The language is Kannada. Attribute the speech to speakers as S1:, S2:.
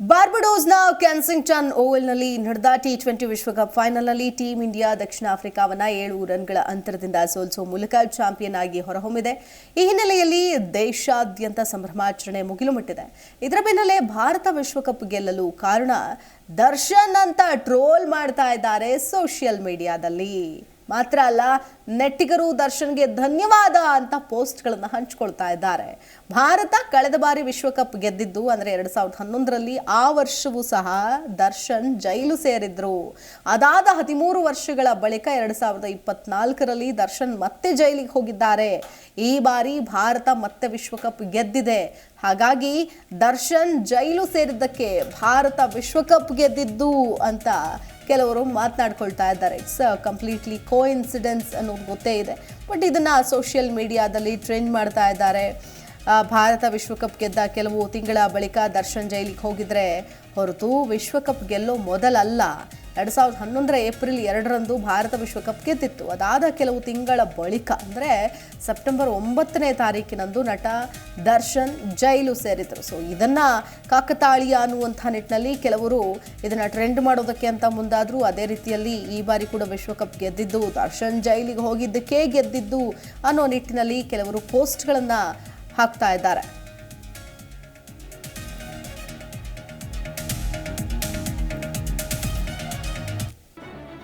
S1: ಬಾರ್ಬಡೋಸ್ನ ಕ್ಯಾನ್ಸಿಂಗ್ಟನ್ ಓವಲ್ನಲ್ಲಿ ನಡೆದ ಟಿ ಟ್ವೆಂಟಿ ವಿಶ್ವಕಪ್ ಫೈನಲ್ನಲ್ಲಿ ಟೀಂ ಇಂಡಿಯಾ ದಕ್ಷಿಣ ಆಫ್ರಿಕಾವನ್ನ ಏಳು ರನ್ಗಳ ಅಂತರದಿಂದ ಸೋಲಿಸುವ ಮೂಲಕ ಚಾಂಪಿಯನ್ ಆಗಿ ಹೊರಹೊಮ್ಮಿದೆ. ಈ ಹಿನ್ನೆಲೆಯಲ್ಲಿ ದೇಶಾದ್ಯಂತ ಸಂಭ್ರಮಾಚರಣೆ ಮುಗಿಲು ಮುಟ್ಟಿದೆ. ಇದರ ಬೆನ್ನಲ್ಲೇ ಭಾರತ ವಿಶ್ವಕಪ್ ಗೆಲ್ಲಲು ಕಾರಣ ದರ್ಶನ್ ಅಂತ ಟ್ರೋಲ್ ಮಾಡ್ತಾ ಇದ್ದಾರೆ ಸೋಷಿಯಲ್ ಮೀಡಿಯಾದಲ್ಲಿ. ಮಾತ್ರ ಅಲ್ಲ, ನೆಟ್ಟಿಗರು ದರ್ಶನ್ಗೆ ಧನ್ಯವಾದ ಅಂತ ಪೋಸ್ಟ್ಗಳನ್ನು ಹಂಚಿಕೊಳ್ತಾ ಇದ್ದಾರೆ. ಭಾರತ ಕಳೆದ ಬಾರಿ ವಿಶ್ವಕಪ್ ಗೆದ್ದಿದ್ದು ಅಂದರೆ ಎರಡು ಸಾವಿರದ ಹನ್ನೊಂದರಲ್ಲಿ ಆ ವರ್ಷವೂ ಸಹ ದರ್ಶನ್ ಜೈಲು ಸೇರಿದ್ರು. ಅದಾದ ಹದಿಮೂರು ವರ್ಷಗಳ ಬಳಿಕ ಎರಡು ಸಾವಿರದ ಇಪ್ಪತ್ನಾಲ್ಕರಲ್ಲಿ ದರ್ಶನ್ ಮತ್ತೆ ಜೈಲಿಗೆ ಹೋಗಿದ್ದಾರೆ. ಈ ಬಾರಿ ಭಾರತ ಮತ್ತೆ ವಿಶ್ವಕಪ್ ಗೆದ್ದಿದೆ. ಹಾಗಾಗಿ ದರ್ಶನ್ ಜೈಲು ಸೇರಿದ್ದಕ್ಕೆ ಭಾರತ ವಿಶ್ವಕಪ್ ಗೆದ್ದಿದ್ದು ಅಂತ ಕೆಲವರು ಮಾತನಾಡ್ಕೊಳ್ತಾ ಇದ್ದಾರೆ. ಇಟ್ಸ್ ಕಂಪ್ಲೀಟ್ಲಿ ಕೋ ಇನ್ಸಿಡೆನ್ಸ್ ಅನ್ನೋದು ಗೊತ್ತೇ ಇದೆ. ಬಟ್ ಇದನ್ನು ಸೋಷಿಯಲ್ ಮೀಡಿಯಾದಲ್ಲಿ ಟ್ರೆಂಡ್ ಮಾಡ್ತಾ ಇದ್ದಾರೆ. ಭಾರತ ವಿಶ್ವಕಪ್ ಗೆದ್ದ ಕೆಲವು ತಿಂಗಳ ಬಳಿಕ ದರ್ಶನ್ ಜೈಲಿಗೆ ಹೋಗಿದ್ರೆ ಹೊರತು ವಿಶ್ವಕಪ್ ಗೆಲ್ಲೋ ಮೊದಲಲ್ಲ. ಎರಡು ಸಾವಿರದ ಹನ್ನೊಂದರ ಏಪ್ರಿಲ್ ಎರಡರಂದು ಭಾರತ ವಿಶ್ವಕಪ್ ಗೆದ್ದಿತ್ತು ಅದಾದ ಕೆಲವು ತಿಂಗಳ ಬಳಿಕ, ಅಂದರೆ ಸೆಪ್ಟೆಂಬರ್ ಒಂಬತ್ತನೇ ತಾರೀಕಿನಂದು ನಟ ದರ್ಶನ್ ಜೈಲು ಸೇರಿದರು. ಸೊ ಇದನ್ನು ಕಾಕತಾಳೀಯ ಅನ್ನುವಂಥ ನಿಟ್ಟಿನಲ್ಲಿ ಕೆಲವರು ಇದನ್ನು ಟ್ರೆಂಡ್ ಮಾಡೋದಕ್ಕೆ ಅಂತ ಮುಂದಾದರೂ ಅದೇ ರೀತಿಯಲ್ಲಿ ಈ ಬಾರಿ ಕೂಡ ವಿಶ್ವಕಪ್ ಗೆದ್ದಿದ್ದು, ದರ್ಶನ್ ಜೈಲಿಗೆ ಹೋಗಿದ್ದಕ್ಕೆ ಗೆದ್ದಿದ್ದು ಅನ್ನೋ ನಿಟ್ಟಿನಲ್ಲಿ ಕೆಲವರು ಪೋಸ್ಟ್ಗಳನ್ನು ಹಾಕ್ತಾ ಇದ್ದಾರೆ.